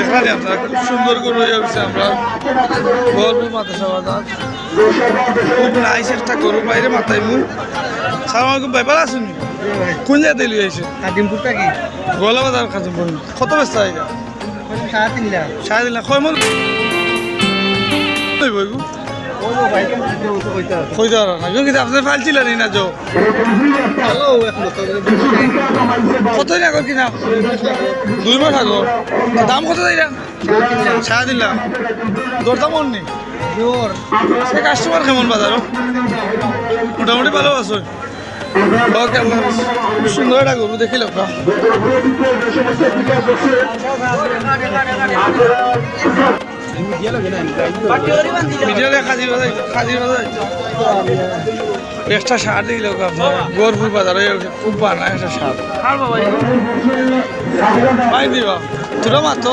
এখানে আপনারা খুব সুন্দর করে হয়ে যাচ্ছে আমরা। গল্প মাদ্রাসা বাজার। খুব নাইস একটা গরু বাইরে মাথায় মু সালাম আলাইকুম ভাই ভালো আছেন? কোন জায়গাতে লিয়ে এসে কাদিমপুরটা কি? গোলা বাজার বলুন কত ব্যস্ত জায়গা সাড়ে তিন লাখ। সাড়ে দিন কয় মন? কইতে পারো না। কিন্তু আপনার ফাইল না যো কত আগর কিনা? দুই মাস আগর। দাম কত সাড়ে তিন লাখ। দরদাম অন নেই জোর। সে কাস্টমার কেমন বাজারও মোটামুটি ভালো আছো। ওকে সুন্দর একটা গরু দেখি লোকরা। এক্সট্রা সার আপনার গরপুর বাজারে খুব বানা একটা সার পাই দিবা তোরা মাত্র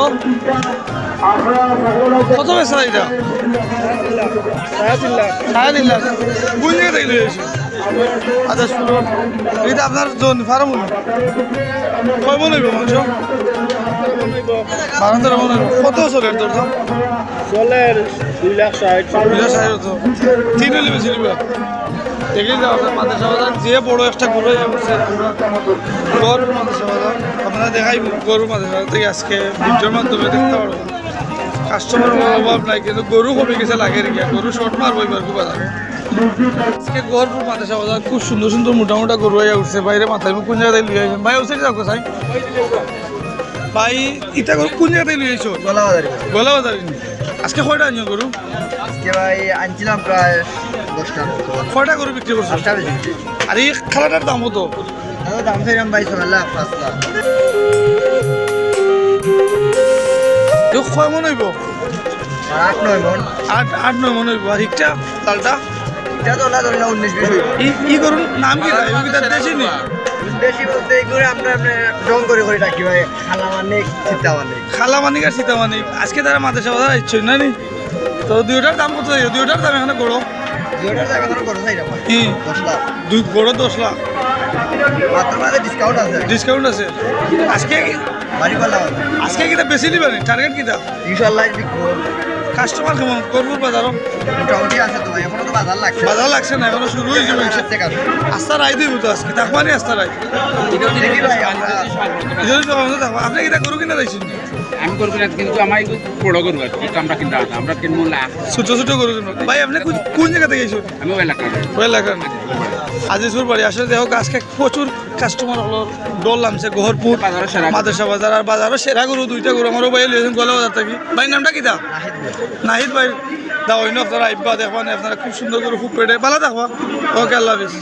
কত বেচা এটা সাড়ে তিন আচ্ছা শুনো এটা আপনার জন ফার্ম কয় মন হইব মাংস বারো তেরো হইব কত চলে তোর দাম চলে দুই লাখ ষাট। দুইটা সাড়ে তো তিন হলে বেশি নিবে। দেখলেই যাও আপনার মাদ্রাসা বাজার যে বড় একটা গরু গরুর মাদ্রাসা বাজার। আপনারা দেখাই গরুর মাদ্রাসা থেকে আজকে ভিডিওর মাধ্যমে দেখতে পারব কাস্টমারের অভাব নাই কিন্তু গরু কমে গেছে লাগে রেখে গরু শর্ট মারবো এবার খুব বাজারে। আজকে মাদ্রাসা বাজার খুব সুন্দর সুন্দর মোটা মোটা গরু হয়ে উঠছে। বাইরে মাথায় কোন জায়গায় লিয়ে আসেন ভাই ওসে যাও কোথায় ভাই ইটা গরু কোন জায়গায় লিয়ে এসো গলা বাজারে গোলা বাজার আজকে কয়টা আনিও গরু? আজকে ভাই আনছিলাম প্রায় দশটার মতো কয়টা গরু বিক্রি করছ? দশটা বেশি আর এই খেলাটার দাম হতো দাদা দাম চাইলাম ভাই ছয় লাখ পাঁচ লাখ কয় মন হইব? আট নয় মন। আট আট নয় মন হইব। আর ইটা তালটা এটা তো না ধরে না উনিশ বিশ ই গরুর নাম কি কি তার দেশি বলতে এগুলো আমরা জং করে করে ডাকি ভাই। খালা মানে চিন্তা মানে। খালা মানিক আর সীতা মানিক আজকে তারা মাদ্রাসা বাজার ইচ্ছে না নি? তো দুইটার দাম কত যাই দুইটার দাম এখানে গড়ো। দুইটার জায়গা ধরো করো চাই কি? দশ লাখ। দুই গড়ো দশ লাখ। ডিসকাউন্ট আছে। ডিসকাউন্ট আছে? আজকে আজকে কিটা বেশি নিবে নি? টার্গেট কিটা? ইনশাল্লাহ কাস্টমার কেমন? করব বাজারও? মোটামুটি আছে তো এখনও তো বাজার লাগছে। বাজার লাগছে না এখনও শুরু হয়েছে আস্তা রায় দিব তো আজকে তাকমানি আস্তা রায়। আপনি কিনা দিয়েছেন? আমি করব না কিন্তু আমার বড় করব আর কি আমরা কিনতে হবে আমরা কিনবো লাখ ছোট ছোট ভাই আপনি কোন- জায়গা থেকে গেছেন আমি ওই এলাকা ওই এলাকার আজিজপুর বাড়ি আসলে দেখো আজকে প্রচুর কাস্টমার হলো ডল নামছে গোহরপুর। মাদ্রাসা বাজার আর বাজারও সেরা গরু দুইটা গরু। আমারও ভাই লিয়েছেন গলা বাজার থাকি। ভাই নামটা কি দা? নাহিদ ভাই। দা অন্য আপনারা আইবা দেখবা না আপনারা খুব সুন্দর করে খুব পেটে। ভালো দেখবা ওকে আল্লাহ হাফিজ।